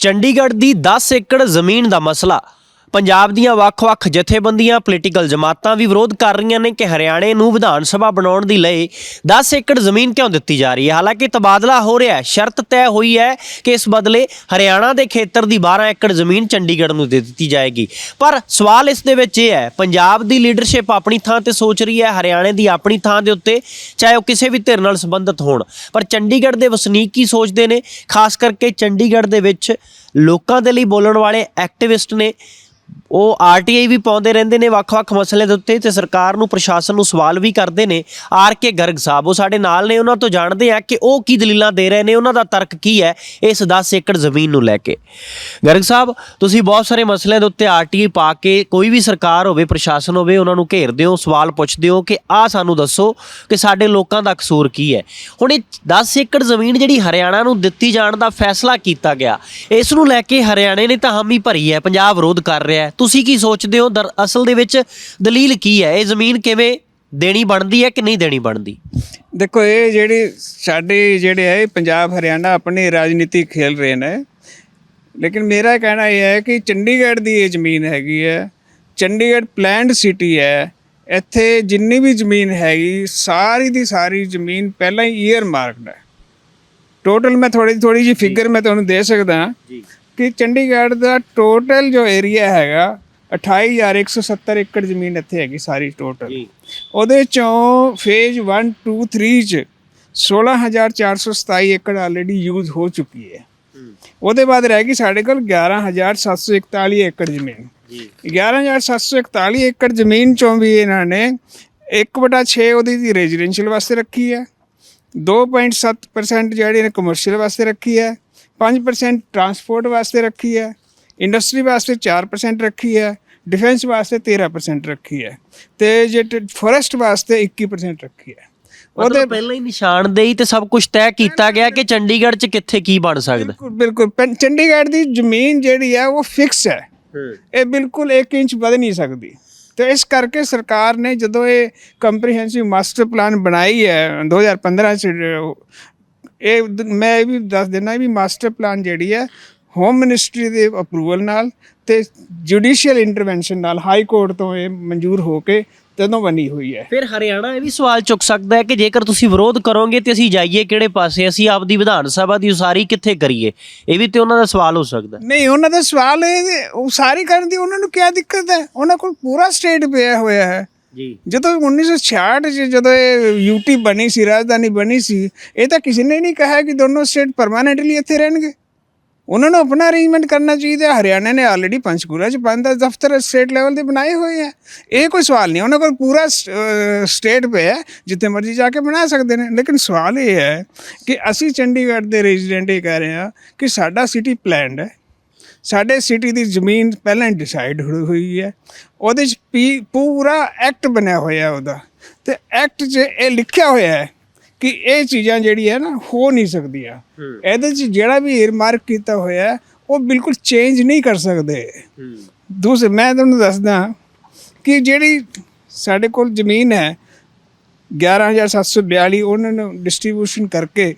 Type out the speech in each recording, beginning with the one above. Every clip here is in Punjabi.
ਚੰਡੀਗੜ੍ਹ ਦੀ 10 ਏਕੜ ਜ਼ਮੀਨ ਦਾ ਮਸਲਾ। ਪੰਜਾਬ ਦੀਆਂ ਵੱਖ-ਵੱਖ ਜਥੇਬੰਦੀਆਂ ਪੋਲੀਟੀਕਲ ਜਮਾਤਾਂ ਵੀ ਵਿਰੋਧ ਕਰ ਰਹੀਆਂ ਨੇ ਕਿ ਹਰਿਆਣੇ ਨੂੰ ਵਿਧਾਨ ਸਭਾ ਬਣਾਉਣ ਦੀ ਲਈ 10 ਏਕੜ ਜ਼ਮੀਨ ਕਿਉਂ ਦਿੱਤੀ ਜਾ ਰਹੀ ਹੈ? ਹਾਲਾਂਕਿ ਤਬਾਦਲਾ ਹੋ ਰਿਹਾ ਹੈ। ਸ਼ਰਤ ਤੈਅ ਹੋਈ ਹੈ ਕਿ ਇਸ ਬਦਲੇ ਹਰਿਆਣਾ ਦੇ ਖੇਤਰ ਦੀ 12 ਏਕੜ ਜ਼ਮੀਨ ਚੰਡੀਗੜ੍ਹ ਨੂੰ ਦੇ ਦਿੱਤੀ ਜਾਏਗੀ। ਪਰ ਸਵਾਲ ਇਸ ਦੇ ਵਿੱਚ ਇਹ ਹੈ, ਪੰਜਾਬ ਦੀ ਲੀਡਰਸ਼ਿਪ ਆਪਣੀ ਥਾਂ ਤੇ ਸੋਚ ਰਹੀ ਹੈ, ਹਰਿਆਣੇ ਦੀ ਆਪਣੀ ਥਾਂ ਦੇ ਉੱਤੇ ਚਾਹੇ ਉਹ ਕਿਸੇ ਵੀ ਧਿਰ ਨਾਲ ਸੰਬੰਧਿਤ ਹੋਣ। ਪਰ ਚੰਡੀਗੜ੍ਹ ਦੇ ਵਸਨੀਕ ਕੀ ਸੋਚਦੇ ਨੇ? ਖਾਸ ਕਰਕੇ ਚੰਡੀਗੜ੍ਹ ਦੇ ਵਿੱਚ ਲੋਕਾਂ ਦੇ ਲਈ ਬੋਲਣ ਵਾਲੇ ਐਕਟਿਵਿਸਟ ਨੇ ਉਹ ਆਰਟੀਆਈ ਵੀ ਪਾਉਂਦੇ ਰਹਿੰਦੇ ਨੇ ਵੱਖ-ਵੱਖ ਮਸਲੇ ਦੇ ਉੱਤੇ ਤੇ ਸਰਕਾਰ ਨੂੰ, ਪ੍ਰਸ਼ਾਸਨ ਨੂੰ ਸਵਾਲ ਵੀ ਕਰਦੇ ਨੇ ਆਰ ਕੇ ਗਰਗ ਸਾਹਿਬ। ਉਹ ਸਾਡੇ ਨਾਲ ਨੇ, ਉਹਨਾਂ ਤੋਂ ਜਾਣਦੇ ਆ ਕਿ ਉਹ ਕੀ ਦਲੀਲਾਂ ਦੇ ਰਹੇ ਨੇ, ਉਹਨਾਂ ਦਾ ਤਰਕ ਕੀ ਹੈ ਇਸ 10 ਏਕੜ ਜ਼ਮੀਨ ਨੂੰ ਲੈ ਕੇ। ਗਰਗ ਸਾਹਿਬ, ਤੁਸੀਂ ਬਹੁਤ ਸਾਰੇ ਮਸਲਿਆਂ ਦੇ ਉੱਤੇ ਆਰਟੀਆਈ ਪਾ ਕੇ ਕੋਈ ਵੀ ਸਰਕਾਰ ਹੋਵੇ, ਪ੍ਰਸ਼ਾਸਨ ਹੋਵੇ, ਉਹਨਾਂ ਨੂੰ ਘੇਰਦੇ ਹੋ ਸਵਾਲ ਪੁੱਛਦੇ ਹੋ ਕਿ ਆਹ ਸਾਨੂੰ ਦੱਸੋ ਕਿ ਸਾਡੇ ਲੋਕਾਂ ਦਾ ਕਸੂਰ ਕੀ ਹੈ। ਹੁਣ ਇਹ 10 ਏਕੜ ਜ਼ਮੀਨ ਜਿਹੜੀ ਹਰਿਆਣਾ ਨੂੰ ਦਿੱਤੀ ਜਾਣ ਦਾ ਫੈਸਲਾ ਕੀਤਾ ਗਿਆ, ਇਸ ਨੂੰ ਲੈ ਕੇ ਹਰਿਆਣੇ ਨੇ ਤਾਂ ਹਾਮੀ ਭਰੀ ਹੈ, ਪੰਜਾਬ ਵਿਰੋਧ ਕਰ ਰਿਹਾ ਹੈ। ਤੁਸੀਂ ਕੀ ਸੋਚਦੇ ਹੋ? ਦਰ ਅਸਲ ਦੇ ਵਿੱਚ ਦਲੀਲ ਕੀ ਹੈ? ਇਹ ਜ਼ਮੀਨ ਕਿਵੇਂ ਦੇਣੀ ਬਣਦੀ ਹੈ ਕਿ ਨਹੀਂ ਦੇਣੀ ਬਣਦੀ? ਦੇਖੋ ਇਹ ਜਿਹੜੀ ਸਾਡੇ ਜਿਹੜੇ ਹੈ ਪੰਜਾਬ ਹਰਿਆਣਾ ਆਪਣੀ ਰਾਜਨੀਤੀ ਖੇਲ ਰਹੇ ਨੇ। ਲੇਕਿਨ ਮੇਰਾ ਕਹਿਣਾ ਇਹ ਹੈ ਕਿ ਚੰਡੀਗੜ੍ਹ ਦੀ ਇਹ ਜ਼ਮੀਨ ਹੈਗੀ ਹੈ। ਚੰਡੀਗੜ੍ਹ ਪਲੈਨਡ ਸਿਟੀ ਹੈ। ਇੱਥੇ ਜਿੰਨੀ ਵੀ ਜ਼ਮੀਨ ਹੈਗੀ ਸਾਰੀ ਦੀ ਸਾਰੀ ਜ਼ਮੀਨ ਪਹਿਲਾਂ ਹੀ ਈਅਰ ਮਾਰਕਡ ਹੈ। ਟੋਟਲ ਮੈਂ ਥੋੜੀ ਥੋੜੀ ਜੀ। ਫਿਗਰ ਮੈਂ ਤੁਹਾਨੂੰ ਦੇ ਸਕਦਾ। ਹਾਂ ਜੀ। ਕਿ ਚੰਡੀਗੜ੍ਹ ਦਾ ਟੋਟਲ ਜੋ ਏਰੀਆ ਹੈਗਾ 28170 ਏਕੜ ਜ਼ਮੀਨ ਇੱਥੇ ਹੈਗੀ ਸਾਰੀ ਟੋਟਲ ਉਹਦੇ ਚੋਂ ਫੇਜ਼ 1 2 3 ਚ 16427 ਏਕੜ ਆਲਰੇਡੀ ਯੂਜ਼ ਹੋ ਚੁੱਕੀ ਹੈ। ਉਹਦੇ ਬਾਅਦ ਰਹਿ ਗਈ ਸਾਡੇ ਕੋਲ 11741 ਏਕੜ ਜ਼ਮੀਨ। ਜੀ। 11741 ਏਕੜ ਜ਼ਮੀਨ ਚੋਂ ਵੀ ਇਹਨਾਂ ਨੇ 1/6 ਉਹਦੀ ਦੀ ਰੈਜ਼ੀਡੈਂਸ਼ੀਅਲ ਵਾਸਤੇ ਰੱਖੀ ਹੈ। 2.7% ਜਿਹੜੀ ਨੇ ਕਮਰਸ਼ੀਅਲ ਵਾਸਤੇ ਰੱਖੀ ਹੈ। 5% ਟਰਾਂਸਪੋਰਟ ਵਾਸਤੇ ਰੱਖੀ ਹੈ ਇੰਡਸਟਰੀ ਵਾਸਤੇ 4% ਰੱਖੀ ਹੈ ਡਿਫੈਂਸ ਵਾਸਤੇ 13% ਰੱਖੀ ਹੈ ਤੇ ਜੇ ਫੋਰੈਸਟ ਵਾਸਤੇ 21% ਰੱਖੀ ਹੈ। ਉਹਦੇ ਪਹਿਲਾਂ ਹੀ ਨਿਸ਼ਾਨਦੇਹੀ ਤੇ ਸਭ ਕੁਝ ਤੈਅ ਕੀਤਾ ਗਿਆ ਕਿ ਚੰਡੀਗੜ੍ਹ 'ਚ ਕਿੱਥੇ ਕੀ ਬਣ ਸਕਦਾ। ਬਿਲਕੁਲ ਚੰਡੀਗੜ੍ਹ ਦੀ ਜ਼ਮੀਨ ਜਿਹੜੀ ਹੈ ਉਹ ਫਿਕਸ ਹੈ। ਇਹ ਬਿਲਕੁਲ 1 ਇੰਚ ਵਧ ਨਹੀਂ ਸਕਦੀ। ਤੇ ਇਸ ਕਰਕੇ ਸਰਕਾਰ ਨੇ ਜਦੋਂ ਇਹ ਕੰਪਰੀਹੈਂਸਿਵ ਮਾਸਟਰ ਪਲਾਨ ਬਣਾਈ ਹੈ 2015 ਚ ਇਹ ਮੈਂ ਇਹ ਵੀ ਦੱਸ ਦੇਣਾ ਵੀ ਮਾਸਟਰ ਪਲਾਨ ਜਿਹੜੀ ਹੈ ਹੋਮ ਮਿਨਿਸਟਰੀ ਦੇ ਅਪਰੂਵਲ ਨਾਲ ਤੇ ਜੁਡੀਸ਼ੀਅਲ ਇੰਟਰਵੈਂਸ਼ਨ ਨਾਲ ਹਾਈ ਕੋਰਟ ਤੋਂ ਇਹ ਮਨਜ਼ੂਰ ਹੋ ਕੇ ਤਦੋਂ ਬਣੀ ਹੋਈ ਹੈ। ਫਿਰ ਹਰਿਆਣਾ ਇਹ ਵੀ ਸਵਾਲ ਚੁੱਕ ਸਕਦਾ ਹੈ ਕਿ ਜੇਕਰ ਤੁਸੀਂ ਵਿਰੋਧ ਕਰੋਗੇ ਤੇ ਅਸੀਂ ਜਾਈਏ ਕਿਹੜੇ ਪਾਸੇ ਅਸੀਂ ਆਪਦੀ ਵਿਧਾਨ ਸਭਾ ਦੀ ਉਸਾਰੀ ਕਿੱਥੇ ਕਰੀਏ? ਇਹ ਵੀ ਤੇ ਉਹਨਾਂ ਦਾ ਸਵਾਲ ਹੋ ਸਕਦਾ। ਨਹੀਂ ਉਹਨਾਂ ਦਾ ਸਵਾਲ ਹੈ ਉਹ ਸਾਰੀ ਕਰਨ ਦੀ ਉਹਨਾਂ ਨੂੰ ਕੀ ਦਿੱਕਤ ਹੈ? ਉਹਨਾਂ ਕੋਲ ਪੂਰਾ ਸਟੇਟ ਪਿਆ ਹੋਇਆ ਹੈ। ਜੀ। ਜਦੋਂ 1966 ਚ ਜਦੋਂ ਇਹ ਯੂਟੀ ਬਣੀ ਸੀ ਰਾਜਧਾਨੀ ਬਣੀ ਸੀ ਇਹ ਤਾਂ ਕਿਸੇ ਨੇ ਨਹੀਂ ਕਿਹਾ ਕਿ ਦੋਨੋਂ ਸਟੇਟ ਪਰਮਾਨੈਂਟਲੀ ਇੱਥੇ ਰਹਿਣਗੇ। ਉਹਨਾਂ ਨੂੰ ਆਪਣਾ ਅਰੇਂਜਮੈਂਟ ਕਰਨਾ ਚਾਹੀਦਾ ਹਰਿਆਣਾ ਨੇ ਆਲਰੇਡੀ ਪੰਚਕੂਲਾ ਚ ਪੰਜ ਦਸ ਦਫ਼ਤਰ ਸਟੇਟ ਲੈਵਲ ਦੇ ਬਣਾਏ ਹੋਏ ਆ ਇਹ ਕੋਈ ਸਵਾਲ ਨਹੀਂ ਉਹਨਾਂ ਕੋਲ ਪੂਰਾ ਸਟੇਟ ਪਿਆ ਹੈ, ਜਿੱਥੇ ਮਰਜ਼ੀ ਜਾ ਕੇ ਬਣਾ ਸਕਦੇ ਨੇ। ਲੇਕਿਨ ਸਵਾਲ ਇਹ ਹੈ ਕਿ ਅਸੀਂ ਚੰਡੀਗੜ੍ਹ ਦੇ ਰੈਜ਼ੀਡੈਂਟ ਇਹ ਕਹਿ ਰਹੇ ਹਾਂ ਕਿ ਸਾਡਾ ਸਿਟੀ ਪਲਾਨਡ ਹੈ। ਸਾਡੇ ਸਿਟੀ ਦੀ ਜ਼ਮੀਨ ਪਹਿਲਾਂ ਡਿਸਾਈਡ ਹੋਈ ਹੈ। ਉਹਦੇ ਚ ਪੂਰਾ ਐਕਟ ਬਣਿਆ ਹੋਇਆ ਉਹਦਾ। ਤੇ ਐਕਟ 'ਚ ਇਹ ਲਿਖਿਆ ਹੋਇਆ ਹੈ ਕਿ ਇਹ ਚੀਜ਼ਾਂ ਜਿਹੜੀ ਹੈ ਨਾ ਹੋ ਨਹੀਂ ਸਕਦੀਆਂ। ਇਹਦੇ 'ਚ ਜਿਹੜਾ ਵੀ ਏਅਰਮਾਰਕ ਕੀਤਾ ਹੋਇਆ ਹੈ, ਉਹ ਬਿਲਕੁਲ ਚੇਂਜ ਨਹੀਂ ਕਰ ਸਕਦੇ। ਦੂਸਰੇ ਮੈਂ ਤੁਹਾਨੂੰ ਦੱਸਦਾ ਕਿ ਜਿਹੜੀ ਸਾਡੇ ਕੋਲ ਜ਼ਮੀਨ ਹੈ 11742 ਉਹਨਾਂ ਨੂੰ ਡਿਸਟ੍ਰੀਬਿਊਸ਼ਨ ਕਰਕੇ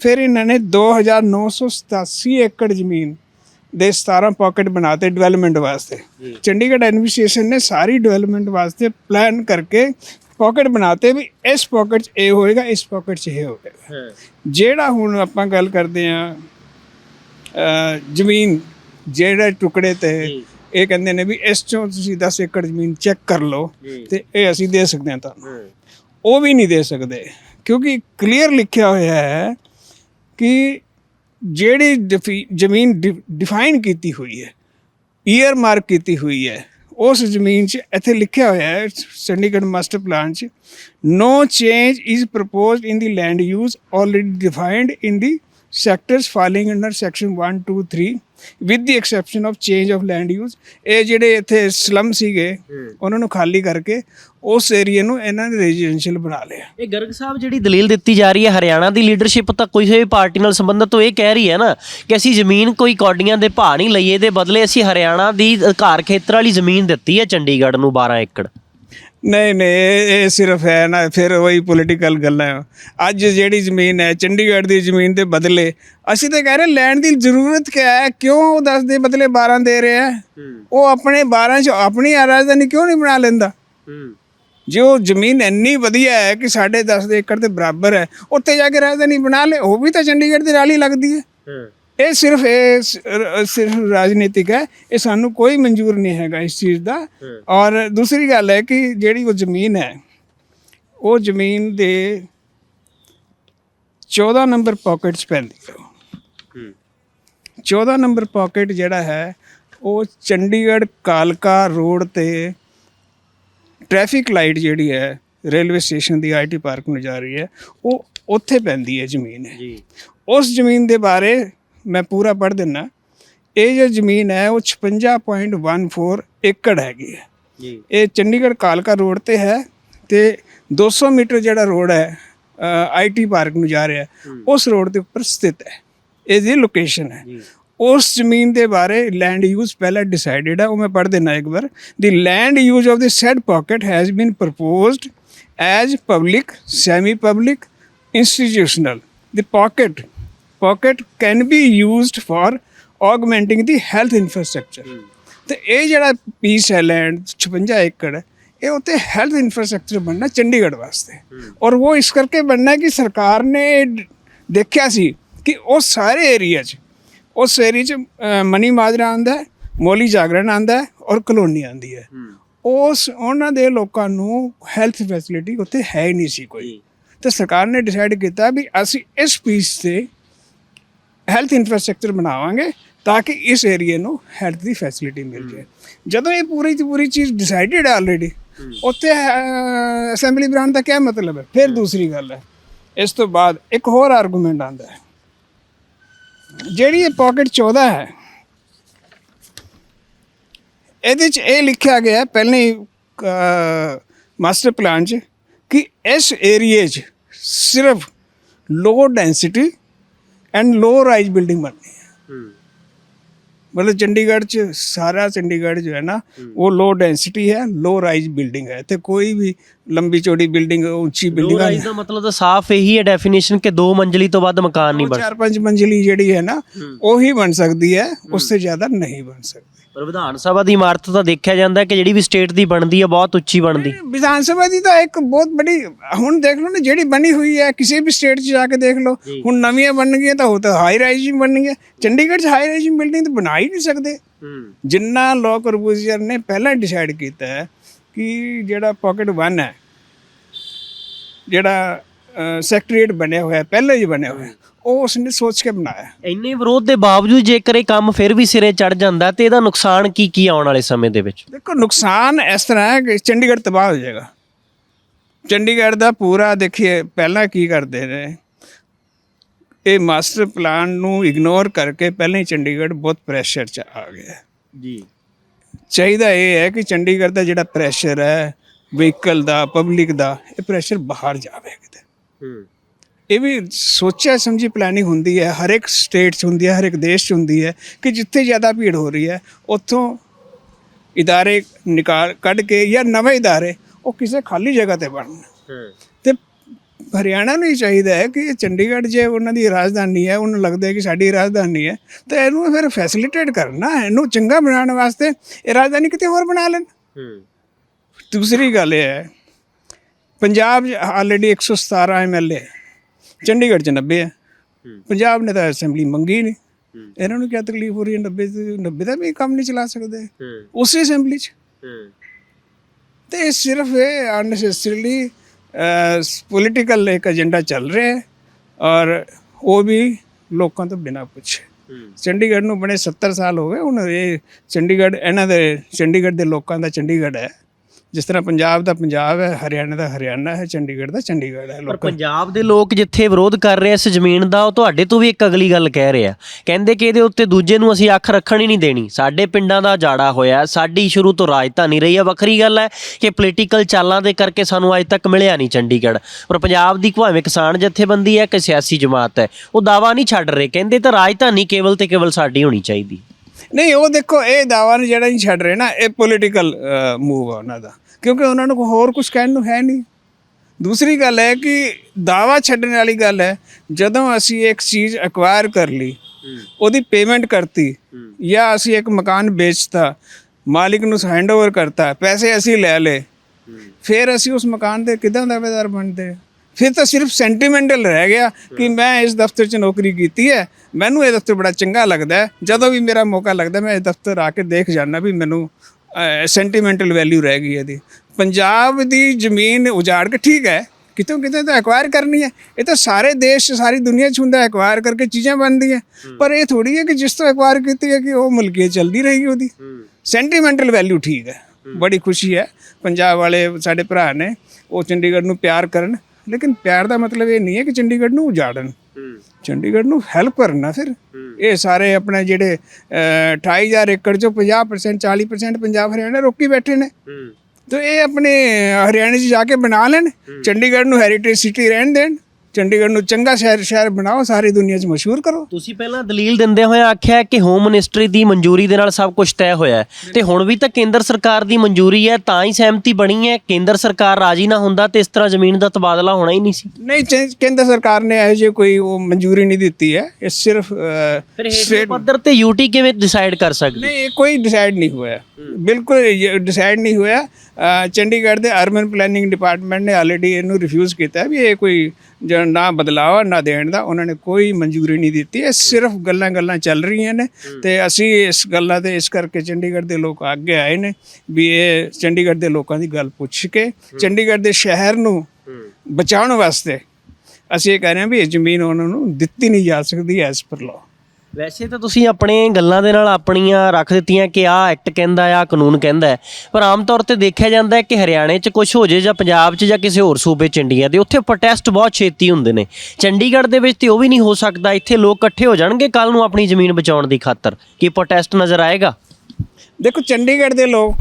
ਫਿਰ ਇਹਨਾਂ ਨੇ 2987 ਏਕੜ ਜ਼ਮੀਨ ਦੇ 17 ਪਾਕਟ ਬਣਾਤੇ ਡਿਵੈਲਪਮੈਂਟ ਵਾਸਤੇ। ਚੰਡੀਗੜ੍ਹ ਐਡਮਿਨਿਸਟ੍ਰੇਸ਼ਨ ਨੇ ਸਾਰੀ ਡਿਵੈਲਪਮੈਂਟ ਵਾਸਤੇ ਪਲਾਨ ਕਰਕੇ ਪਾਕਟ ਬਣਾਤੇ ਵੀ ਇਸ ਪਾਕਟ 'ਚ ਇਹ ਹੋਏਗਾ ਇਸ ਪਾਕਟ 'ਚ ਇਹ ਹੋਏਗਾ। ਜਿਹੜਾ ਹੁਣ ਆਪਾਂ ਗੱਲ ਕਰਦੇ ਆ ਜ਼ਮੀਨ ਜਿਹੜੇ ਟੁਕੜੇ ਤੇ ਇਹ ਕਹਿੰਦੇ ਨੇ ਵੀ ਇਸ ਚੋਂ ਤੁਸੀਂ 10 ਏਕੜ ਜ਼ਮੀਨ ਚੈੱਕ ਕਰ ਲਓ ਤੇ ਇਹ ਅਸੀਂ ਦੇ ਸਕਦੇ ਹਾਂ ਤੁਹਾਨੂੰ। ਉਹ ਵੀ ਨਹੀਂ ਦੇ ਸਕਦੇ ਕਿਉਂਕਿ ਕਲੀਅਰ ਲਿਖਿਆ ਹੋਇਆ ਹੈ ਕਿ ਜਿਹੜੀ ਡਿਫੀ- ਜ਼ਮੀਨ ਡਿਫਾਈਨ ਕੀਤੀ ਹੋਈ ਹੈ ਈਅਰ ਮਾਰਕ ਕੀਤੀ ਹੋਈ ਹੈ, ਉਸ ਜ਼ਮੀਨ 'ਚ ਇੱਥੇ ਲਿਖਿਆ ਹੋਇਆ ਹੈ, ਚੰਡੀਗੜ੍ਹ ਮਾਸਟਰ ਪਲਾਨ 'ਚ no change is proposed in the land use already defined in the sectors falling under section 1 2 3 with the exception of change of land use ਇਹ ਜਿਹੜੇ ਇੱਥੇ ਸਲਮ ਸੀਗੇ ਉਹਨਾਂ ਨੂੰ ਖਾਲੀ ਕਰਕੇ ਉਸ ਏਰੀਆ ਨੂੰ ਇਹਨਾਂ ਨੇ ਰੈਜ਼ੀਡੈਂਸ਼ੀਅਲ ਬਣਾ ਲਿਆ। ਇਹ ਗਰਗ ਸਾਹਿਬ ਜਿਹੜੀ ਦਲੀਲ ਦਿੱਤੀ ਜਾ ਰਹੀ ਹੈ ਹਰਿਆਣਾ ਦੀ ਲੀਡਰਸ਼ਿਪ ਤਾਂ ਕਿਸੇ ਵੀ ਪਾਰਟੀ ਨਾਲ ਸੰਬੰਧਤ ਤੋਂ ਇਹ ਕਹਿ ਰਹੀ ਹੈ ਨਾ ਕਿ ਅਸੀਂ ਜ਼ਮੀਨ ਕੋਈ ਕੌਡੀਆਂ ਦੇ ਭਾਅ ਨਹੀਂ ਲਈਏ ਦੇ ਬਦਲੇ ਅਸੀਂ ਹਰਿਆਣਾ ਦੀ ਅਧਿਕਾਰ ਖੇਤਰ ਵਾਲੀ ਜ਼ਮੀਨ ਦਿੱਤੀ ਹੈ ਚੰਡੀਗੜ੍ਹ ਨੂੰ 12 ਏਕੜ। ਨਹੀਂ ਨਹੀਂ ਇਹ ਸਿਰਫ ਹੈ ਨਾ ਫਿਰ ਉਹੀ ਪੋਲੀਟੀਕਲ ਗੱਲਾਂ ਹੈ। ਅੱਜ ਜਿਹੜੀ ਜ਼ਮੀਨ ਹੈ ਚੰਡੀਗੜ੍ਹ ਦੀ ਜ਼ਮੀਨ ਦੇ ਬਦਲੇ ਅਸੀਂ ਤਾਂ ਕਹਿ ਰਹੇ ਲੈਣ ਦੀ ਜ਼ਰੂਰਤ ਕਿਆ ਹੈ? ਕਿਉਂ ਉਹ 10 ਦੇ ਬਦਲੇ 12 ਦੇ ਰਿਹਾ ਉਹ ਆਪਣੇ 12 ਚ ਆਪਣੀ ਰਾਜਧਾਨੀ ਕਿਉਂ ਨਹੀਂ ਬਣਾ ਲੈਂਦਾ? ਜੇ ਉਹ ਜ਼ਮੀਨ ਇੰਨੀ ਵਧੀਆ ਹੈ ਕਿ ਸਾਡੇ 10 ਦੇ ਏਕੜ ਦੇ ਬਰਾਬਰ ਹੈ ਉੱਥੇ ਜਾ ਕੇ ਰਾਜਧਾਨੀ ਬਣਾ ਲੇ ਉਹ ਵੀ ਤਾਂ ਚੰਡੀਗੜ੍ਹ ਦੇ ਨਾਲ ਹੀ ਲੱਗਦੀ ਹੈ। ਇਹ ਸਿਰਫ ਇਹ ਸ- ਰ- ਸਿਰਫ ਰਾਜਨੀਤਿਕ ਹੈ। ਇਹ ਸਾਨੂੰ ਕੋਈ ਮਨਜ਼ੂਰ ਨਹੀਂ ਹੈਗਾ ਇਸ ਚੀਜ਼ ਦਾ। ਔਰ ਦੂਸਰੀ ਗੱਲ ਹੈ ਕਿ ਜਿਹੜੀ ਉਹ ਜ਼ਮੀਨ ਹੈ ਉਹ ਜ਼ਮੀਨ ਦੇ 14 ਨੰਬਰ ਪਾਕਟ 'ਚ ਪੈਂਦੀ ਹੈ। ਉਹ। 14 ਨੰਬਰ ਪਾਕਟ ਜਿਹੜਾ ਹੈ ਉਹ ਚੰਡੀਗੜ੍ਹ ਕਾਲਕਾ ਰੋਡ ਤੇ ਟ੍ਰੈਫਿਕ ਲਾਈਟ ਜਿਹੜੀ ਹੈ ਰੇਲਵੇ ਸਟੇਸ਼ਨ ਦੀ ਆਈਟੀ ਪਾਰਕ ਨੂੰ ਜਾ ਰਹੀ ਹੈ ਉਹ ਉੱਥੇ ਪੈਂਦੀ ਹੈ ਜ਼ਮੀਨ। ਹੈ ਜੀ। ਉਸ ਜ਼ਮੀਨ ਦੇ ਬਾਰੇ ਮੈਂ ਪੂਰਾ ਪੜ੍ਹ ਦਿੰਨਾ। ਇਹ ਜੋ ਜ਼ਮੀਨ ਹੈ ਉਹ 56.14 ਏਕੜ ਹੈਗੀ ਹੈ। ਜੀ। ਇਹ ਚੰਡੀਗੜ੍ਹ ਕਾਲਕਾ ਰੋਡ ਤੇ ਹੈ ਤੇ 200 ਮੀਟਰ ਜਿਹੜਾ ਰੋਡ ਹੈ ਆਈਟੀ ਪਾਰਕ ਨੂੰ ਜਾ ਰਿਹਾ ਉਸ ਰੋਡ ਦੇ ਉੱਪਰ ਸਥਿਤ ਹੈ। ਇਹ ਦੀ ਲੋਕੇਸ਼ਨ ਹੈ। ਉਸ ਜ਼ਮੀਨ ਦੇ ਬਾਰੇ ਲੈਂਡ ਯੂਜ਼ ਪਹਿਲਾਂ ਡਿਸਾਈਡਡ ਹੈ ਉਹ ਮੈਂ ਪੜ੍ਹ ਦੇਣਾ ਇੱਕ ਵਾਰ। The land use of the said pocket has been proposed as public semi public institutional the pocket pocket can be used for augmenting the health infrastructure. ਤੇ ਇਹ ਜਿਹੜਾ ਪੀਸ ਹੈ ਲੈਂਡ 56 ਏਕੜ ਇਹ ਉੱਤੇ ਹੈਲਥ ਇਨਫਰਾਸਟ੍ਰਕਚਰ ਬਣਨਾ ਚੰਡੀਗੜ੍ਹ ਵਾਸਤੇ। ਔਰ ਉਹ ਇਸ ਕਰਕੇ ਬਣਨਾ ਕਿ ਸਰਕਾਰ ਨੇ ਦੇਖਿਆ ਸੀ ਕਿ ਉਹ ਸਾਰੇ ਏਰੀਆ 'ਚ ਉਸ ਏਰੀਆ 'ਚ ਮਨੀ ਮਾਜਰਾ ਆਂਦਾ ਮੋਲੀ ਜਾਗਰਣ ਆਂਦਾ ਔਰ ਕਲੋਨੀ ਆਂਦੀ ਹੈ। ਉਸ ਉਹਨਾਂ ਦੇ ਲੋਕਾਂ ਨੂੰ ਹੈਲਥ ਫੈਸਿਲਿਟੀ ਉੱਥੇ ਹੈ ਹੀ ਨਹੀਂ ਸੀ ਕੋਈ। ਤੇ ਸਰਕਾਰ ਨੇ ਡਿਸਾਈਡ ਕੀਤਾ ਵੀ ਅਸੀਂ ਇਸ ਪੀਸ ਤੇ ਹੈਲਥ ਇਨਫਰਾਸਟ੍ਰਕਚਰ ਬਣਾਵਾਂਗੇ ਤਾਂ ਕਿ ਇਸ ਏਰੀਆ ਨੂੰ ਹੈਲਥ ਦੀ ਫੈਸਿਲਿਟੀ ਮਿਲ ਜਾਏ। ਜਦੋਂ ਇਹ ਪੂਰੀ ਦੀ ਪੂਰੀ ਚੀਜ਼ ਡਿਸਾਈਡਡ ਹੈ। ਆਲਰੇਡੀ ਉੱਥੇ ਅਸੈਂਬਲੀ ਬ੍ਰਾਂਚ ਦਾ ਕੀ ਮਤਲਬ ਹੈ? ਫਿਰ ਦੂਸਰੀ ਗੱਲ ਹੈ। ਇਸ ਤੋਂ ਬਾਅਦ ਇੱਕ ਹੋਰ ਆਰਗੂਮੈਂਟ ਆਂਦਾ ਹੈ। ਜਿਹੜੀ ਇਹ ਪਾਕਟ 14 ਹੈ ਇਹਦੇ ਚ ਇਹ ਲਿਖਿਆ ਗਿਆ ਪਹਿਲੇ ਹੀ ਮਾਸਟਰ ਪਲਾਨ ਚ ਕਿ ਇਸ ਏਰੀਏ 'ਚ ਸਿਰਫ low density and low rise building ਬਣਨੀ ਹੈ। ਮਤਲਬ ਚੰਡੀਗੜ੍ਹ ਚ ਸਾਰਾ ਚੰਡੀਗੜ੍ਹ ਜੋ ਹੈ ਨਾ ਉਹ ਲੋ ਡੈਂਸਿਟੀ ਹੈ ਲੋ ਰਾਈਜ਼ ਬਿਲਡਿੰਗ ਹੈ। ਤੇ ਕੋਈ ਵੀ ਲੰਬੀ ਚੌੜੀ ਬਿਲਡਿੰਗ ਉੱਚੀ ਬਿਲਡਿੰਗ ਰਾਈਜ਼ ਦਾ ਮਤਲਬ ਤਾਂ ਸਾਫ਼ ਇਹੀ ਹੈ ਡੈਫੀਨੇਸ਼ਨ ਕਿ ਦੋ ਮੰਜ਼ਲੀ ਤੋਂ ਵੱਧ ਮਕਾਨ ਨਹੀਂ ਬਣ ਚਾਰ ਪੰਜ ਮੰਜ਼ਲੀ ਜਿਹੜੀ ਹੈ ਨਾ ਉਹੀ ਬਣ ਸਕਦੀ ਹੈ ਉਸ ਤੋਂ ਜ਼ਿਆਦਾ ਨਹੀਂ ਬਣ ਸਕਦੀ। ਪਰ ਵਿਧਾਨ ਸਭਾ ਦੀ ਇਮਾਰਤ ਤਾਂ ਦੇਖਿਆ ਜਾਂਦਾ ਹੈ ਕਿ ਜਿਹੜੀ ਵੀ ਸਟੇਟ ਦੀ ਬਣਦੀ ਹੈ ਬਹੁਤ ਉੱਚੀ ਬਣਦੀ। ਵਿਧਾਨ ਸਭਾ ਦੀ ਤਾਂ ਇੱਕ ਬਹੁਤ ਬੜੀ ਹੁਣ ਦੇਖ ਲਓ ਨਾ ਜਿਹੜੀ ਬਣੀ ਹੋਈ ਹੈ ਕਿਸੇ ਵੀ ਸਟੇਟ 'ਚ ਜਾ ਕੇ ਦੇਖ ਲਓ ਹੁਣ ਨਵੀਆਂ ਬਣ ਗਈਆਂ ਤਾਂ ਉਹ ਤਾਂ ਹਾਈ ਰਾਈਜ਼ਿੰਗ ਬਣ ਗਈਆਂ ਚੰਡੀਗੜ੍ਹ 'ਚ ਹਾਈ ਰਾਈਜ਼ਿੰਗ ਬਿਲਡਿੰਗ ਤਾਂ ਬਣਾ ਹੀ ਨਹੀਂ ਸਕਦੇ। ਜਿੰਨਾ ਲਾਅ ਕਰਬੂਜ਼ੀਅਰ ਨੇ ਪਹਿਲਾਂ ਡਿਸਾਈਡ ਕੀਤਾ ਹੈ ਕਿ ਜਿਹੜਾ ਪਾਕਟ 1 ਹੈ ਜਿਹੜਾ ਸੈਕਟਰੀਏਟ ਬਣਿਆ ਹੋਇਆ ਹੈ, ਪਹਿਲਾਂ ਹੀ ਬਣਿਆ ਹੋਇਆ ਉਹ ਉਸਨੇ ਸੋਚ ਕੇ ਬਣਾਇਆ। ਇੰਨੇ ਵਿਰੋਧ ਦੇ ਬਾਵਜੂਦ ਜੇਕਰ ਇਹ ਕੰਮ ਫਿਰ ਵੀ ਸਿਰੇ ਚੜ ਜਾਂਦਾ ਤੇ ਇਹਦਾ ਨੁਕਸਾਨ ਕੀ ਕੀ ਆਉਣ ਵਾਲੇ ਸਮੇਂ ਦੇ ਵਿੱਚ? ਦੇਖੋ ਨੁਕਸਾਨ ਇਸ ਤਰ੍ਹਾਂ ਹੈ ਕਿ ਚੰਡੀਗੜ੍ਹ ਤਬਾਹ ਹੋ ਜਾਏਗਾ। ਚੰਡੀਗੜ੍ਹ ਦਾ ਪੂਰਾ ਦੇਖੀਏ ਪਹਿਲਾਂ ਕੀ ਕਰਦੇ ਨੇ? ਇਹ ਮਾਸਟਰ ਪਲਾਨ ਨੂੰ ਇਗਨੋਰ ਕਰਕੇ ਪਹਿਲਾਂ ਹੀ ਚੰਡੀਗੜ੍ਹ ਬਹੁਤ ਪ੍ਰੈਸ਼ਰ 'ਚ ਆ ਗਿਆ। ਜੀ। ਚਾਹੀਦਾ ਇਹ ਹੈ ਕਿ ਚੰਡੀਗੜ੍ਹ ਦਾ ਜਿਹੜਾ ਪ੍ਰੈਸ਼ਰ ਹੈ ਵਹੀਕਲ ਦਾ ਪਬਲਿਕ ਦਾ ਇਹ ਪ੍ਰੈਸ਼ਰ ਬਾਹਰ ਜਾਵੇ ਕਿਤੇ। ਹੂੰ। ਇਹ ਵੀ ਸੋਚਿਆ ਸਮਝੀ ਪਲੈਨਿੰਗ ਹੁੰਦੀ ਹੈ ਹਰ ਇੱਕ ਸਟੇਟ 'ਚ ਹੁੰਦੀ ਹੈ ਹਰ ਇੱਕ ਦੇਸ਼ 'ਚ ਹੁੰਦੀ ਹੈ ਕਿ ਜਿੱਥੇ ਜ਼ਿਆਦਾ ਭੀੜ ਹੋ ਰਹੀ ਹੈ ਉੱਥੋਂ ਇਦਾਰੇ ਨਿਕਾਲ ਕੱਢ ਕੇ ਜਾਂ ਨਵੇਂ ਇਦਾਰੇ ਉਹ ਕਿਸੇ ਖਾਲੀ ਜਗ੍ਹਾ ਤੇ ਬਣਨ। ਹਰਿਆਣਾ ਨੂੰ ਹੀ ਚਾਹੀਦਾ ਹੈ ਕਿ ਚੰਡੀਗੜ੍ਹ ਜੇ ਉਹਨਾਂ ਦੀ ਰਾਜਧਾਨੀ ਹੈ ਉਹਨੂੰ ਲੱਗਦਾ ਹੈ ਕਿ ਸਾਡੀ ਰਾਜਧਾਨੀ ਹੈ ਤਾਂ ਇਹਨੂੰ ਫਿਰ ਫੈਸਿਲਿਟੇਟ ਕਰਨਾ ਇਹਨੂੰ ਚੰਗਾ ਬਣਾਉਣ ਵਾਸਤੇ ਇਹ ਰਾਜਧਾਨੀ ਕਿਤੇ ਹੋਰ ਬਣਾ ਲੈਣ। ਹੂੰ। ਦੂਸਰੀ ਗੱਲ ਇਹ ਹੈ ਪੰਜਾਬ 'ਚ ਆਲਰੇਡੀ 117 ਐਮਐਲਏ ਚੰਡੀਗੜ੍ਹ 'ਚ 90 ਹੈ। ਪੰਜਾਬ ਨੇ ਤਾਂ ਅਸੈਂਬਲੀ ਮੰਗੀ ਨਹੀਂ ਇਹਨਾਂ ਨੂੰ ਕੀ ਤਕਲੀਫ ਹੋ ਰਹੀ ਹੈ 90 ਤੇ 90 ਦਾ ਵੀ ਕੰਮ ਨਹੀਂ ਚਲਾ ਸਕਦੇ। ਉਸੇ ਅਸੈਂਬਲੀ 'ਚ। ਤੇ ਸਿਰਫ ਇਹ ਅਨਸੈਸਰੀਲੀ ਪੋਲੀਟੀਕਲ ਇੱਕ ਏਜੰਡਾ ਚੱਲ ਰਿਹਾ ਹੈ ਔਰ ਉਹ ਵੀ ਲੋਕਾਂ ਤੋਂ ਬਿਨਾਂ ਪੁੱਛੇ। ਚੰਡੀਗੜ੍ਹ ਨੂੰ ਬਣੇ 70 ਸਾਲ ਹੋ ਗਏ ਹੁਣ ਇਹ ਚੰਡੀਗੜ੍ਹ ਇਹਨਾਂ ਦੇ ਚੰਡੀਗੜ੍ਹ ਦੇ ਲੋਕਾਂ ਦਾ ਚੰਡੀਗੜ੍ਹ ਹੈ। ਜਿਸ ਤਰ੍ਹਾਂ ਪੰਜਾਬ ਦਾ ਪੰਜਾਬ ਹੈ ਹਰਿਆਣਾ ਦਾ ਹਰਿਆਣਾ ਹੈ ਚੰਡੀਗੜ੍ਹ ਦਾ ਚੰਡੀਗੜ੍ਹ ਹੈ ਪਰ ਪੰਜਾਬ ਦੇ ਲੋਕ ਜਿੱਥੇ ਵਿਰੋਧ ਕਰ ਰਹੇ ਆ ਇਸ ਜ਼ਮੀਨ ਦਾ ਉਹ ਤੁਹਾਡੇ ਤੋਂ ਵੀ ਇੱਕ ਅਗਲੀ ਗੱਲ ਕਹਿ ਰਹੇ ਆ। ਕਹਿੰਦੇ ਕਿ ਇਹਦੇ ਉੱਤੇ ਦੂਜੇ ਨੂੰ ਅਸੀਂ ਅੱਖ ਰੱਖਣ ਹੀ ਨਹੀਂ ਦੇਣੀ। ਸਾਡੇ ਪਿੰਡਾਂ ਦਾ ਜਾੜਾ ਹੋਇਆ ਸਾਡੀ ਸ਼ੁਰੂ ਤੋਂ ਰਾਜਧਾਨੀ ਰਹੀ ਹੈ ਵੱਖਰੀ ਗੱਲ ਹੈ ਕਿ ਪੋਲੀਟੀਕਲ ਚਾਲਾਂ ਦੇ ਕਰਕੇ ਸਾਨੂੰ ਅੱਜ ਤੱਕ ਮਿਲਿਆ ਨਹੀਂ ਚੰਡੀਗੜ੍ਹ। ਪਰ ਪੰਜਾਬ ਦੀ ਭਾਵੇਂ ਕਿਸਾਨ ਜਥੇਬੰਦੀ ਹੈ ਕਿ ਸਿਆਸੀ ਜਮਾਤ ਹੈ ਉਹ ਦਾਵਾ ਨਹੀਂ ਛੱਡ ਰਹੇ। ਕਹਿੰਦੇ ਤਾਂ ਰਾਜਧਾਨੀ ਕੇਵਲ ਤੇ ਕੇਵਲ ਸਾਡੀ ਹੋਣੀ ਚਾਹੀਦੀ। ਨਹੀਂ ਉਹ ਦੇਖੋ ਇਹ ਦਾਵਾ ਨੇ ਜਿਹੜਾ ਨਹੀਂ ਛੱਡ ਰਹੇ ਨਾ ਇਹ ਪੋਲੀਟੀਕਲ ਮੂਵ ਆ ਉਹਨਾਂ ਦਾ। ਕਿਉਂਕਿ ਉਹਨਾਂ ਨੂੰ ਹੋਰ ਕੁਝ ਕਹਿਣ ਨੂੰ ਹੈ ਨਹੀਂ। ਦੂਸਰੀ ਗੱਲ ਹੈ ਕਿ ਦਾਵਾ ਛੱਡਣ ਵਾਲੀ ਗੱਲ ਹੈ ਜਦੋਂ ਅਸੀਂ ਇੱਕ ਚੀਜ਼ ਐਕਵਾਇਰ ਕਰ ਲਈ ਉਹਦੀ ਪੇਮੈਂਟ ਕਰਤੀ ਜਾਂ ਅਸੀਂ ਇੱਕ ਮਕਾਨ ਵੇਚਤਾ ਮਾਲਿਕ ਨੂੰ ਹੈਂਡਓਵਰ ਕਰਤਾ ਪੈਸੇ ਅਸੀਂ ਲੈ ਲਏ ਫਿਰ ਅਸੀਂ ਉਸ ਮਕਾਨ ਦੇ ਕਿਦਾਂ ਦਾਅਵੇਦਾਰ ਬਣਦੇ? ਫਿਰ ਤਾਂ ਸਿਰਫ ਸੈਂਟੀਮੈਂਟਲ ਰਹਿ ਗਿਆ ਕਿ ਮੈਂ ਇਸ ਦਫ਼ਤਰ 'ਚ ਨੌਕਰੀ ਕੀਤੀ ਹੈ। ਮੈਨੂੰ ਇਹ ਦਫ਼ਤਰ ਬੜਾ ਚੰਗਾ ਲੱਗਦਾ ਹੈ। ਜਦੋਂ ਵੀ ਮੇਰਾ ਮੌਕਾ ਲੱਗਦਾ ਮੈਂ ਇਸ ਦਫ਼ਤਰ ਆ ਕੇ ਦੇਖ ਜਾਂਦਾ ਵੀ ਮੈਨੂੰ ਸੈਂਟੀਮੈਂਟਲ ਵੈਲਿਊ ਰਹਿ ਗਈ ਇਹਦੀ। ਪੰਜਾਬ ਦੀ ਜ਼ਮੀਨ ਉਜਾੜ ਕੇ ਠੀਕ ਹੈ ਕਿਤੋਂ ਕਿਤੇ ਤਾਂ ਐਕਵਾਇਰ ਕਰਨੀ ਹੈ। ਇਹ ਤਾਂ ਸਾਰੇ ਦੇਸ਼ ਸਾਰੀ ਦੁਨੀਆ 'ਚ ਹੁੰਦਾ ਐਕਵਾਇਰ ਕਰਕੇ ਚੀਜ਼ਾਂ ਬਣਦੀਆਂ। ਪਰ ਇਹ ਥੋੜੀ ਹੈ ਕਿ ਜਿਸ ਤੋਂ ਐਕਵਾਇਰ ਕੀਤੀ ਹੈ ਕਿ ਉਹ ਮਲਕੀਅਤ ਚੱਲਦੀ ਰਹੇਗੀ ਉਹਦੀ। ਸੈਂਟੀਮੈਂਟਲ ਵੈਲਿਊ ਠੀਕ ਹੈ। ਬੜੀ ਖੁਸ਼ੀ ਹੈ। ਪੰਜਾਬ ਵਾਲੇ ਸਾਡੇ ਭਰਾ ਨੇ ਉਹ ਚੰਡੀਗੜ੍ਹ ਨੂੰ ਪਿਆਰ ਕਰਨ ਲੇਕਿਨ ਪਿਆਰ ਦਾ ਮਤਲਬ ਇਹ ਨਹੀਂ ਹੈ ਕਿ ਚੰਡੀਗੜ੍ਹ ਨੂੰ ਉਜਾੜਨ। ਚੰਡੀਗੜ੍ਹ ਨੂੰ ਹੈਲਪ ਕਰਨਾ ਫਿਰ। ਇਹ ਸਾਰੇ ਆਪਣੇ ਜਿਹੜੇ ਅਹ, 28000 ਏਕੜ ਚੋਂ 50% 40% ਪੰਜਾਬ ਹਰਿਆਣਾ ਰੋਕੀ ਬੈਠੇ ਨੇ। ਤੇ ਇਹ ਆਪਣੇ ਹਰਿਆਣੇ 'ਚ ਜਾ ਕੇ ਬਣਾ ਲੈਣ। ਚੰਡੀਗੜ੍ਹ ਨੂੰ ਹੈਰੀਟੇਜ ਸਿਟੀ ਰਹਿਣ ਦੇਣ। ਚੰਡੀਗੜ੍ਹ ਨੂੰ ਚੰਗਾ ਸ਼ਹਿਰ ਸ਼ਹਿਰ ਬਣਾਓ ਸਾਰੀ ਦੁਨੀਆ 'ਚ ਮਸ਼ਹੂਰ ਕਰੋ। ਤੁਸੀਂ ਪਹਿਲਾਂ ਦਲੀਲ ਦਿੰਦੇ ਹੋਏ ਆਖਿਆ ਕਿ ਹੋਮ ਮਿਨਿਸਟਰੀ ਦੀ ਮਨਜ਼ੂਰੀ ਦੇ ਨਾਲ ਸਭ ਕੁਝ ਤੈਅ ਹੋਇਆ ਹੈ। ਤੇ ਹੁਣ ਵੀ ਤਾਂ ਕੇਂਦਰ ਸਰਕਾਰ ਦੀ ਮਨਜ਼ੂਰੀ ਹੈ ਤਾਂ ਹੀ ਸਹਿਮਤੀ ਬਣੀ ਹੈ। ਕੇਂਦਰ ਸਰਕਾਰ ਰਾਜੀ ਨਾ ਹੁੰਦਾ ਤੇ ਇਸ ਤਰ੍ਹਾਂ ਜ਼ਮੀਨ ਦਾ ਤਬਾਦਲਾ ਹੋਣਾ ਹੀ ਨਹੀਂ ਸੀ। ਨਹੀਂ ਚ- ਕੇਂਦਰ ਸਰਕਾਰ ਨੇ ਇਹੋ ਜਿਹੀ ਕੋਈ ਉਹ ਮਨਜ਼ੂਰੀ ਨਹੀਂ ਦਿੱਤੀ ਹੈ। ਇਹ ਸਿਰਫ ਫਿਰ ਹੇਠਲੇ ਪੱਧਰ ਤੇ ਯੂਟੀ ਕਿਵੇਂ ਡਿਸਾਈਡ ਕਰ ਸਕਦੀ? ਨਹੀਂ ਇਹ ਕੋਈ ਡਿਸਾਈਡ ਨਹੀਂ ਹੋਇਆ। ਬਿਲਕੁਲ ਡਿਸਾਈਡ ਨਹੀਂ ਹੋਇਆ। ਚੰਡੀਗੜ੍ਹ ਦੇ ਅਰਬਨ ਪਲੈਨਿੰਗ ਡਿਪਾਰਟਮੈਂਟ ਨੇ ਆਲਰੇਡੀ ਇਹਨੂੰ ਰਿਫਿਊਜ਼ ਕੀਤਾ ਵੀ ਇਹ ਕੋਈ ਨਾ ਬਦਲਾਅ ਨਾ ਦੇਣ ਦਾ ਉਹਨਾਂ ਨੇ ਕੋਈ ਮਨਜ਼ੂਰੀ ਨਹੀਂ ਦਿੱਤੀ। ਇਹ ਸਿਰਫ ਗੱਲਾਂ ਗੱਲਾਂ ਚੱਲ ਰਹੀਆਂ ਨੇ ਤੇ ਅਸੀਂ ਇਸ ਗੱਲਾਂ ਤੇ ਇਸ ਕਰਕੇ ਚੰਡੀਗੜ੍ਹ ਦੇ ਲੋਕ ਅੱਗੇ ਆਏ ਨੇ ਵੀ ਇਹ ਚੰਡੀਗੜ੍ਹ ਦੇ ਲੋਕਾਂ ਦੀ ਗੱਲ ਪੁੱਛ ਕੇ ਚੰਡੀਗੜ੍ਹ ਦੇ ਸ਼ਹਿਰ ਨੂੰ ਬਚਾਉਣ ਵਾਸਤੇ ਅਸੀਂ ਇਹ ਕਹਿ ਰਹੇ ਹਾਂ ਵੀ ਇਹ ਜ਼ਮੀਨ ਉਹਨਾਂ ਨੂੰ ਦਿੱਤੀ ਨਹੀਂ ਜਾ ਸਕਦੀ ਐਸ ਪਰ ਲਾਅ ਵੈਸੇ ਤਾਂ ਤੁਸੀਂ ਆਪਣੇ ਗੱਲਾਂ ਦੇ ਨਾਲ ਆਪਣੀਆਂ ਰੱਖ ਦਿੱਤੀਆਂ ਕਿ ਆਹ ਐਕਟ ਕਹਿੰਦਾ ਆ ਕਾਨੂੰਨ ਕਹਿੰਦਾ ਹੈ। ਪਰ ਆਮ ਤੌਰ ਤੇ ਦੇਖਿਆ ਜਾਂਦਾ ਹੈ ਕਿ ਹਰਿਆਣੇ 'ਚ ਕੁਝ ਹੋ ਜੇ ਜਾਂ ਪੰਜਾਬ 'ਚ ਜਾਂ ਕਿਸੇ ਹੋਰ ਸੂਬੇ 'ਚ ਇੰਡੀਆ ਦੇ, ਉੱਥੇ ਪ੍ਰੋਟੈਸਟ ਬਹੁਤ ਛੇਤੀ ਹੁੰਦੇ ਨੇ। ਚੰਡੀਗੜ੍ਹ ਦੇ ਵਿੱਚ ਤੇ ਉਹ ਵੀ ਨਹੀਂ ਹੋ ਸਕਦਾ, ਇੱਥੇ ਲੋਕ ਇਕੱਠੇ ਹੋ ਜਾਣਗੇ ਕੱਲ ਨੂੰ ਆਪਣੀ ਜ਼ਮੀਨ ਬਚਾਉਣ ਦੀ ਖਾਤਰ। ਕੀ ਪ੍ਰੋਟੈਸਟ ਨਜ਼ਰ ਆਏਗਾ? ਦੇਖੋ, ਚੰਡੀਗੜ੍ਹ ਦੇ ਲੋਕ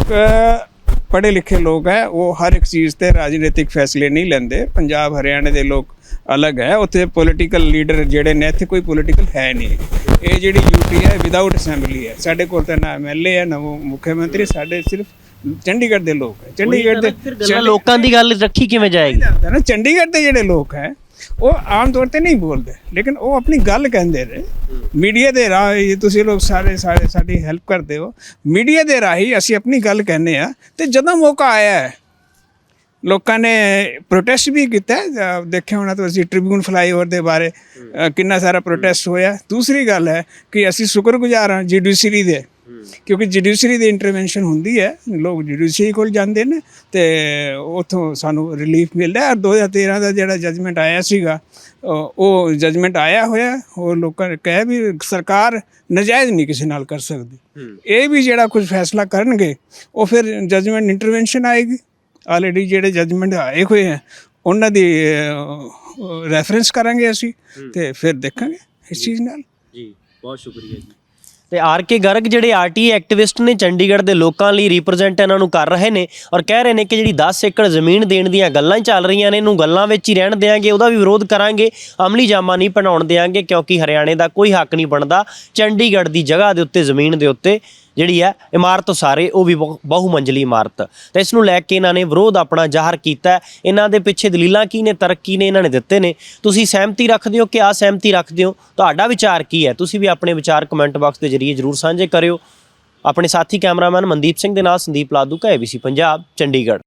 ਪੜ੍ਹੇ ਲਿਖੇ ਲੋਕ ਹੈ ਉਹ ਹਰ ਇੱਕ ਚੀਜ਼ ਤੇ ਰਾਜਨੀਤਿਕ ਫੈਸਲੇ ਨਹੀਂ ਲੈਂਦੇ। ਪੰਜਾਬ ਹਰਿਆਣੇ ਦੇ ਲੋਕ ਅਲੱਗ ਹੈ। ਉੱਥੇ ਪੋਲੀਟੀਕਲ ਲੀਡਰ ਜਿਹੜੇ ਨੇ ਇੱਥੇ ਕੋਈ ਪੋਲੀਟੀਕਲ ਹੈ ਨਹੀਂ। ਇਹ ਜਿਹੜੀ ਯੂਟੀ ਹੈ ਵਿਦਆਊਟ ਅਸੈਂਬਲੀ ਹੈ। ਸਾਡੇ ਕੋਲ ਤਾਂ ਨਾ ਐਮਐਲਏ ਹੈ ਨਾ ਮੁੱਖ ਮੰਤਰੀ ਸਾਡੇ ਸਿਰਫ ਚੰਡੀਗੜ੍ਹ ਦੇ ਲੋਕ ਹੈ। ਚੰਡੀਗੜ੍ਹ ਦੇ ਲੋਕਾਂ ਦੀ ਗੱਲ ਰੱਖੀ ਕਿਵੇਂ ਜਾਏਗੀ? ਨਾ ਚੰਡੀਗੜ੍ਹ ਦੇ ਜਿਹੜੇ ਲੋਕ ਹੈ ਉਹ ਆਮ ਤੌਰ ਤੇ ਨਹੀਂ ਬੋਲਦੇ, ਲੇਕਿਨ ਉਹ ਆਪਣੀ ਗੱਲ ਕਹਿੰਦੇ ਨੇ। ਮੀਡੀਆ ਦੇ ਰਾਹੀਂ ਤੁਸੀਂ ਲੋਕ ਸਾਰੇ ਸਾਰੇ ਸਾਡੀ ਹੈਲਪ ਕਰਦੇ ਹੋ। ਮੀਡੀਆ ਦੇ ਰਾਹੀਂ ਅਸੀਂ ਆਪਣੀ ਗੱਲ ਕਹਿੰਦੇ ਆ ਤੇ ਜਦੋਂ ਮੌਕਾ ਆਇਆ ਹੈ, ਲੋਕਾਂ ਨੇ ਪ੍ਰੋਟੈਸਟ ਵੀ ਕੀਤਾ ਦੇਖਿਆ ਹੋਣਾ ਤੁਸੀਂ ਟ੍ਰਿਬਿਊਨ ਫਲਾਈਓਵਰ ਦੇ ਬਾਰੇ ਕਿੰਨਾ ਸਾਰਾ ਪ੍ਰੋਟੈਸਟ ਹੋਇਆ। ਦੂਸਰੀ ਗੱਲ ਹੈ ਕਿ ਅਸੀਂ ਸ਼ੁਕਰਗੁਜ਼ਾਰ ਹਾਂ ਜੁਡੀਸ਼ਰੀ ਦੇ। ਕਿਉਂਕਿ ਜੁਡੀਸ਼ਰੀ ਦੀ ਇੰਟਰਵੈਂਸ਼ਨ ਹੁੰਦੀ ਹੈ ਲੋਕ ਜੁਡੀਸ਼ਰੀ ਕੋਲ ਜਾਂਦੇ ਨੇ ਤੇ ਉਥੋਂ ਸਾਨੂੰ ਰਿਲੀਫ ਮਿਲਦਾ ਹੈ। ਔਰ 2013 ਦਾ ਜਿਹੜਾ ਜਜਮੈਂਟ ਆਇਆ ਸੀਗਾ ਉਹ ਜਜਮੈਂਟ ਆਇਆ ਹੋਇਆ ਉਹ ਲੋਕਾਂ ਨੇ ਕਹਿ ਵੀ ਸਰਕਾਰ ਨਜਾਇਜ਼ ਨਹੀਂ ਕਿਸੇ ਨਾਲ ਕਰ ਸਕਦੀ। ਇਹ ਵੀ ਜਿਹੜਾ ਕੁਝ ਫੈਸਲਾ ਕਰਨਗੇ ਉਹ ਫਿਰ ਜਜਮੈਂਟ ਇੰਟਰਵੈਂਸ਼ਨ ਆਏਗੀ। ਆਲਰੇਡੀ ਜਿਹੜੇ ਜਜਮੈਂਟ ਆਏ ਹੋਏ ਆ ਉਹਨਾਂ ਦੀ ਰੈਫਰੈਂਸ ਕਰਾਂਗੇ ਅਸੀਂ ਤੇ ਫਿਰ ਦੇਖਾਂਗੇ ਇਸ ਚੀਜ਼ ਨਾਲ। ਜੀ ਬਹੁਤ ਸ਼ੁਕਰੀਆ ਜੀ। ਤੇ ਆਰ ਕੇ ਗਰਗ ਜਿਹੜੇ ਆਰਟੀ ਐਕਟਿਵਿਸਟ ਨੇ ਚੰਡੀਗੜ੍ਹ ਦੇ ਲੋਕਾਂ ਲਈ ਰਿਪਰੈਜ਼ੈਂਟ ਇਹਨਾਂ ਨੂੰ ਕਰ ਰਹੇ ਨੇ ਔਰ ਕਹਿ ਰਹੇ ਨੇ ਕਿ ਜਿਹੜੀ 10 ਏਕੜ ਜ਼ਮੀਨ ਦੇਣ ਦੀਆਂ ਗੱਲਾਂ ਹੀ ਚੱਲ ਰਹੀਆਂ ਨੇ, ਇਹਨੂੰ ਗੱਲਾਂ ਵਿੱਚ ਹੀ ਰਹਿਣ ਦੇਾਂਗੇ ਉਹਦਾ ਵੀ ਵਿਰੋਧ ਕਰਾਂਗੇ ਅਮਲੀ ਜਾਮਾ ਨਹੀਂ ਬਣਾਉਣ ਦੇਾਂਗੇ ਕਿਉਂਕਿ ਹਰਿਆਣੇ ਦਾ ਕੋਈ ਹੱਕ ਨਹੀਂ ਬਣਦਾ ਚੰਡੀਗੜ੍ਹ ਦੀ ਜਗ੍ਹਾ ਦੇ ਉੱਤੇ ਜ਼ਮੀਨ ਦੇ ਉੱਤੇ। ਜਿਹੜੀ ਹੈ ਇਮਾਰਤ ਸਾਰੇ ਉਹ ਵੀ ਬਹੁ- ਬਹੁ ਮੰਜ਼ਲੀ ਇਮਾਰਤ। ਤੇ ਇਸ ਨੂੰ ਲੈ ਕੇ ਇਹਨਾਂ ਨੇ ਵਿਰੋਧ ਆਪਣਾ ਜ਼ਾਹਰ ਕੀਤਾ। ਇਹਨਾਂ ਦੇ ਪਿੱਛੇ ਦਲੀਲਾਂ ਕੀ ਨੇ, ਤਰੱਕੀ ਨੇ, ਇਹਨਾਂ ਨੇ ਦਿੱਤੇ ਨੇ। ਤੁਸੀਂ ਸਹਿਮਤੀ ਰੱਖਦੇ ਹੋ ਕਿ ਆ ਸਹਿਮਤੀ ਰੱਖਦੇ ਹੋ? ਤੁਹਾਡਾ ਵਿਚਾਰ ਕੀ ਹੈ? ਤੁਸੀਂ ਵੀ ਆਪਣੇ ਵਿਚਾਰ ਕਮੈਂਟ ਬਾਕਸ ਦੇ ਜ਼ਰੀਏ ਜਰੂਰ ਸਾਂਝੇ ਕਰਿਓ। ਆਪਣੇ ਸਾਥੀ ਕੈਮਰਾਮੈਨ ਮਨਦੀਪ ਸਿੰਘ ਦੇ ਨਾਲ ਸੰਦੀਪ ਲਾਦੂ ਕਾ ਏਬੀਸੀ ਪੰਜਾਬ, ਚੰਡੀਗੜ੍ਹ।